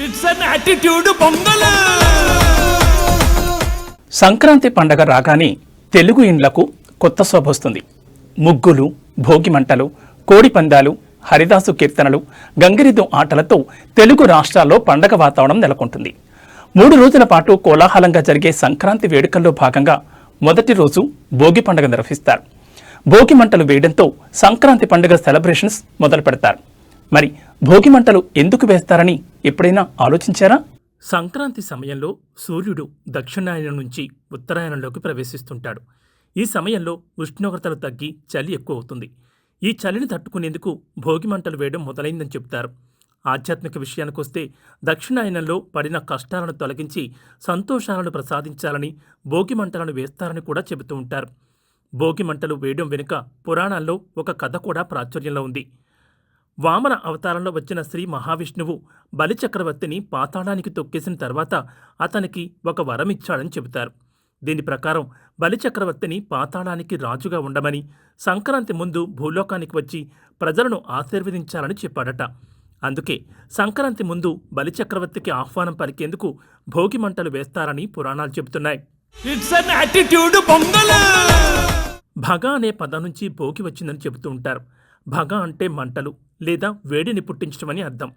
It's an attitude Pongal. Sankranti పండగ రాగానే తెలుగు ఇండ్లకు కొత్త శోభ వస్తుంది. ముగ్గులు భోగి మంటలు కోడి పందాలు హరిదాసు కీర్తనలు గంగిరెద్దు ఆటలతో తెలుగు రాష్ట్రాల్లో పండగ వాతావరణం నెలకొంటుంది. మూడు రోజుల పాటు కోలాహలంగా జరిగే సంక్రాంతి వేడుకల్లో భాగంగా మొదటి రోజు భోగి పండుగ నిర్వహిస్తారు. భోగి మంటలు వేయడంతో సంక్రాంతి పండుగ సెలబ్రేషన్స్ మొదలు పెడతారు మరి భోగి మంటలు ఎందుకు వేస్తారని ఎప్పుడైనా ఆలోచించారా? సంక్రాంతి సమయంలో సూర్యుడు దక్షిణాయనం నుంచి ఉత్తరాయణంలోకి ప్రవేశిస్తుంటాడు. ఈ సమయంలో ఉష్ణోగ్రతలు తగ్గి చలి ఎక్కువ అవుతుంది ఈ చలిని తట్టుకునేందుకు భోగి మంటలు వేయడం మొదలైందని చెబుతారు. ఆధ్యాత్మిక విషయానికొస్తే దక్షిణాయనంలో పడిన కష్టాలను తొలగించి సంతోషాలను ప్రసాదించాలని భోగి మంటలను వేస్తారని కూడా చెబుతూ ఉంటారు. భోగి మంటలు వేయడం వెనుక పురాణాల్లో ఒక కథ కూడా ప్రాచుర్యంలో ఉంది. వామన అవతారంలో వచ్చిన శ్రీ మహావిష్ణువు బలిచక్రవర్తిని పాతాళానికి తొక్కేసిన తర్వాత అతనికి ఒక వరం ఇచ్చాడని చెబుతారు. దీని ప్రకారం బలిచక్రవర్తిని పాతాళానికి రాజుగా ఉండమని సంక్రాంతి ముందు భూలోకానికి వచ్చి ప్రజలను ఆశీర్వదించాలని చెప్పాడట. అందుకే సంక్రాంతి ముందు బలిచక్రవర్తికి ఆహ్వానం పలికేందుకు భోగి మంటలు వేస్తారని పురాణాలు చెబుతున్నాయి. భగ అనే పదం నుంచి భోగి వచ్చిందని చెబుతూ ఉంటారు. భగ అంటే మంటలు. లేదా వేడిని పుట్టించడమని అర్థం.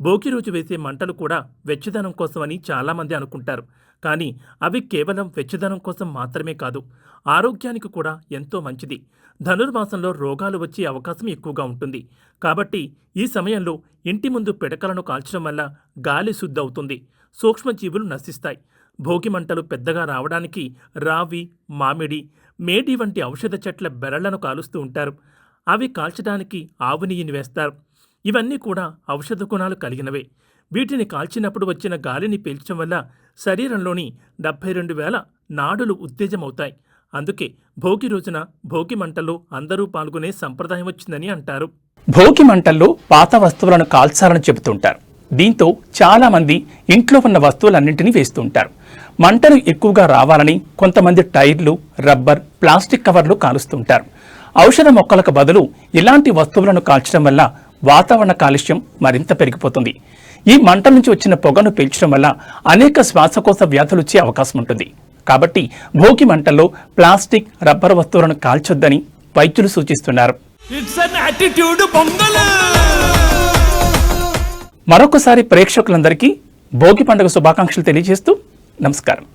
భోగి రోజు వేసే మంటలు కూడా వెచ్చదనం కోసమని చాలామంది అనుకుంటారు. కానీ అవి కేవలం వెచ్చదనం కోసం మాత్రమే కాదు ఆరోగ్యానికి కూడా ఎంతో మంచిది. ధనుర్మాసంలో రోగాలు వచ్చే అవకాశం ఎక్కువగా ఉంటుంది. కాబట్టి ఈ సమయంలో ఇంటి ముందు పిడకలను కాల్చడం వల్ల గాలి శుద్ధి అవుతుంది సూక్ష్మజీవులు నశిస్తాయి. భోగి మంటలు పెద్దగా రావడానికి రావి మామిడి మేడి వంటి ఔషధ చెట్ల బెరళ్ళను కాలుస్తూ ఉంటారు. అవి కాల్చడానికి ఆవు నెయ్యిని వేస్తారు. ఇవన్నీ కూడా ఔషధ గుణాలు కలిగినవే. వీటిని కాల్చినప్పుడు వచ్చిన గాలిని పీల్చడం వల్ల శరీరంలోని డెబ్బై రెండు వేల నాడులు ఉత్తేజమవుతాయి. అందుకే భోగి రోజున భోగి మంటల్లో అందరూ పాల్గొనే సంప్రదాయం వచ్చిందని అంటారు. భోగి మంటల్లో పాత వస్తువులను కాల్చాలని చెబుతుంటారు. దీంతో చాలామంది ఇంట్లో ఉన్న వస్తువులన్నింటినీ వేస్తుంటారు. మంటలు ఎక్కువగా రావాలని కొంతమంది టైర్లు రబ్బర్ ప్లాస్టిక్ కవర్లు కాలుస్తుంటారు. ఔషధ మొక్కలకు బదులు ఇలాంటి వస్తువులను కాల్చడం వల్ల వాతావరణ కాలుష్యం మరింత పెరిగిపోతుంది. ఈ మంట నుంచి వచ్చిన పొగను పీల్చడం వల్ల అనేక శ్వాసకోశ వ్యాధులు వచ్చే అవకాశం ఉంటుంది. కాబట్టి భోగి మంటల్లో ప్లాస్టిక్ రబ్బర్ వస్తువులను కాల్చొద్దని వైద్యులు సూచిస్తున్నారు. మరొకసారి ప్రేక్షకులందరికీ భోగి పండుగ శుభాకాంక్షలు తెలియజేస్తూ నమస్కారం.